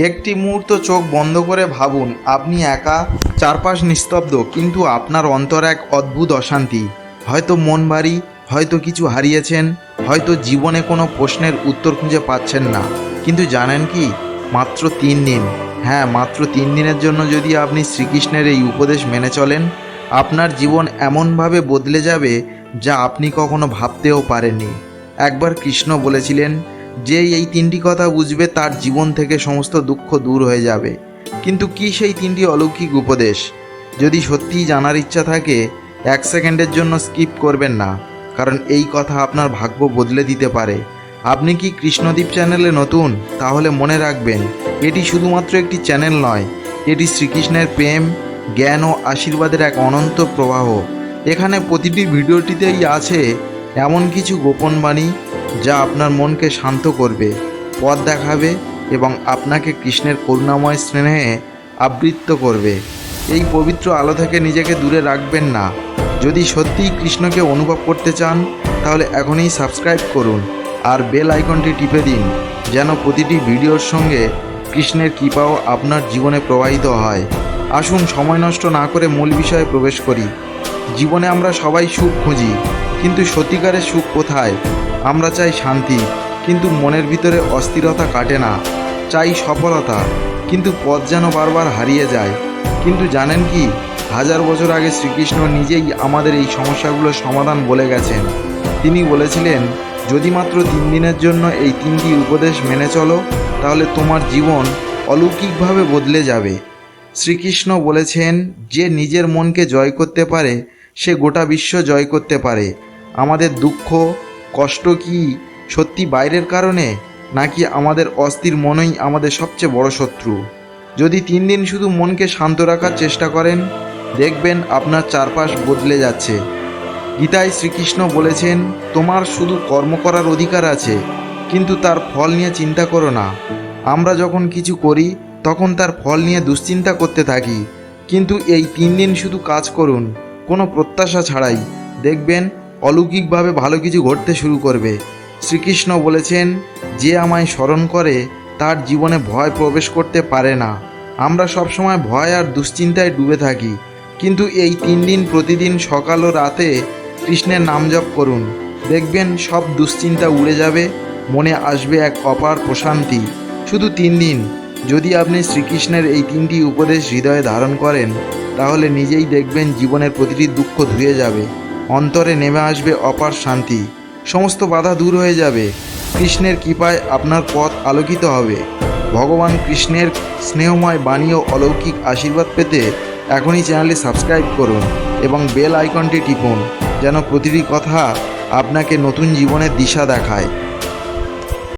একটি মুহূর্ত চোখ বন্ধ করে ভাবুন, আপনি একা, চারপাশ নিস্তব্ধ, কিন্তু আপনার অন্তর এক অদ্ভুত অশান্তি। হয়তো মন ভারী, হয়তো কিছু হারিয়েছেন, হয়তো জীবনে কোনো প্রশ্নের উত্তর খুঁজে পাচ্ছেন না। কিন্তু জানেন কি? মাত্র তিন দিন। হ্যাঁ মাত্র তিন দিনের জন্য যদি আপনি শ্রীকৃষ্ণের এই উপদেশ মেনে চলেন, আপনার জীবন এমনভাবে বদলে যাবে যা আপনি কখনো ভাবতেও পারেননি। একবার কৃষ্ণ বলেছিলেন যে এই তিনটি কথা বুঝবে তার জীবন থেকে সমস্ত দুঃখ দূর হয়ে যাবে। কিন্তু কি সেই তিনটি অলৌকিক উপদেশ? যদি সত্যিই জানার ইচ্ছা থাকে, এক সেকেন্ডের জন্য স্কিপ করবেন না, কারণ এই কথা আপনার ভাগ্য বদলে দিতে পারে। আপনি কি কৃষ্ণদ্বীপ চ্যানেলে নতুন? তাহলে মনে রাখবেন, এটি শুধুমাত্র একটি চ্যানেল নয়, এটি শ্রীকৃষ্ণের প্রেম, জ্ঞান ও আশীর্বাদের এক অনন্ত প্রবাহ। এখানে প্রতিটি ভিডিওটিতেই আছে এমন কিছু গোপন বাণী যা আপনার মনকে শান্ত করবে, পথ দেখাবে এবং আপনাকে কৃষ্ণের করুণাময় স্নেহে আবৃত্ত করবে। এই পবিত্র আলো থেকে নিজেকে দূরে রাখবেন না। যদি সত্যিই কৃষ্ণকে অনুভব করতে চান, তাহলে এখনই সাবস্ক্রাইব করুন আর বেল আইকনটি টিপে দিন, যেন প্রতিটি ভিডিওর সঙ্গে কৃষ্ণের কৃপাও আপনার জীবনে প্রবাহিত হয়। আসুন সময় নষ্ট না করে মূল বিষয়ে প্রবেশ করি। জীবনে আমরা সবাই সুখ খুঁজি, কিন্তু সত্যিকারের সুখ কোথায়? আমরা চাই শান্তি, কিন্তু মনের ভিতরে অস্থিরতা কাটে না। চাই সফলতা, কিন্তু পথ যেন বারবার হারিয়ে যায়। কিন্তু জানেন কি, হাজার বছর আগে শ্রীকৃষ্ণ নিজেই আমাদের এই সমস্যাগুলোর সমাধান বলে গেছেন। তিনি বলেছিলেন, যদি মাত্র তিন দিনের জন্য এই তিনটি উপদেশ মেনে চলো, তাহলে তোমার জীবন অলৌকিকভাবে বদলে যাবে। শ্রীকৃষ্ণ বলেছেন, যে নিজের মনকে জয় করতে পারে, সে গোটা বিশ্ব জয় করতে পারে। আমাদের দুঃখ কষ্ট কি সত্যি বাইরের কারণে, নাকি আমাদের অস্থির মনই আমাদের সবচেয়ে বড় শত্রু? যদি তিন দিন শুধু মনকে শান্ত রাখার চেষ্টা করেন, দেখবেন আপনার চারপাশ বদলে যাচ্ছে। গীতায় শ্রীকৃষ্ণ বলেছেন, তোমার শুধু কর্ম করার অধিকার আছে, কিন্তু তার ফল নিয়ে চিন্তা করো না। আমরা যখন কিছু করি, তখন তার ফল নিয়ে দুশ্চিন্তা করতে থাকি। কিন্তু এই তিন দিন শুধু কাজ করুন, কোনো প্রত্যাশা ছাড়াই। দেখবেন অলৌকিকভাবে ভালো কিছু ঘটতে শুরু করবে। শ্রীকৃষ্ণ বলেছেন, যে আমায় স্মরণ করে, তার জীবনে ভয় প্রবেশ করতে পারে না। আমরা সবসময় ভয় আর দুশ্চিন্তায় ডুবে থাকি। কিন্তু এই তিন দিন প্রতিদিন সকাল ও রাতে কৃষ্ণের নাম জপ করুন। দেখবেন সব দুশ্চিন্তা উড়ে যাবে, মনে আসবে এক অপার প্রশান্তি। শুধু তিন দিন। যদি আপনি শ্রীকৃষ্ণের এই তিনটি উপদেশ হৃদয়ে ধারণ করেন, তাহলে নিজেই দেখবেন জীবনের প্রতিটি দুঃখ ধুয়ে যাবে। অন্তরে নেমে আসবে অপার শান্তি। সমস্ত বাধা দূর হয়ে যাবে। কৃষ্ণের কৃপায় আপনার পথ আলোকিত হবে। ভগবান কৃষ্ণের স্নেহময় বাণী ও অলৌকিক আশীর্বাদ পেতে এখনই চ্যানেলটি সাবস্ক্রাইব করুন এবং বেল আইকনটি টিপুন, যেন প্রতিটি কথা আপনাকে নতুন জীবনের দিশা দেখায়।